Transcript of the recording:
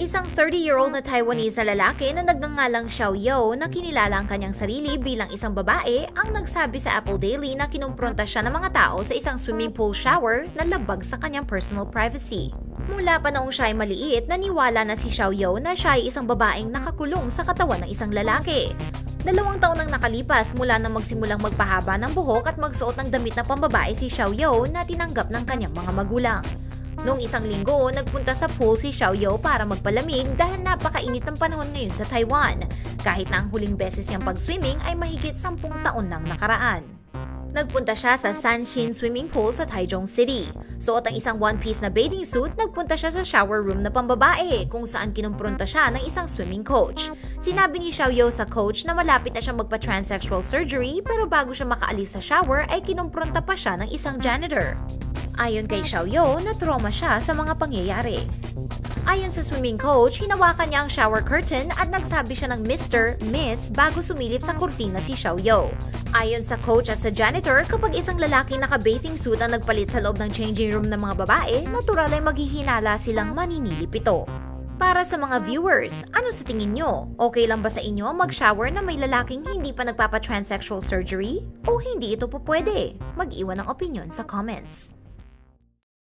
Isang 30-year-old na Taiwanese na lalaki na nagngangalang Xiao Yo na kinilala ang kanyang sarili bilang isang babae ang nagsabi sa Apple Daily na kinumpronta siya ng mga tao sa isang swimming pool shower na labag sa kanyang personal privacy. Mula pa noong siya ay maliit, naniwala na si Xiao Yo na siya ay isang babaeng nakakulong sa katawan ng isang lalaki. Dalawang taon nang nakalipas mula nang magsimulang magpahaba ng buhok at magsuot ng damit na pambabae si Xiao Yo na tinanggap ng kanyang mga magulang. Noong isang linggo, nagpunta sa pool si Xiaoyo para magpalamig dahil napakainit ng panahon ngayon sa Taiwan, kahit na ang huling beses niyang pag-swimming ay mahigit 10 taon nang nakaraan. Nagpunta siya sa Sanshin Swimming Pool sa Taichung City. Suot ang isang one-piece na bathing suit, nagpunta siya sa shower room na pambabae kung saan kinumpronta siya ng isang swimming coach. Sinabi ni Xiaoyo sa coach na malapit na siya magpa-transsexual surgery pero bago siya makaalis sa shower ay kinumpronta pa siya ng isang janitor. Ayon kay Xiaoyo, na-trauma siya sa mga pangyayari. Ayon sa swimming coach, hinawakan niya ang shower curtain at nagsabi siya ng Mr., Miss bago sumilip sa kurtina si Xiaoyo. Ayon sa coach at sa janitor, kapag isang lalaki naka-bathing suit ang nagpalit sa loob ng changing room ng mga babae, natural ay maghihinala silang maninilip ito. Para sa mga viewers, ano sa tingin nyo? Okay lang ba sa inyo mag-shower na may lalaking hindi pa nagpapa-transsexual surgery? O hindi ito po pwede? Mag-iwan ng opinion sa comments.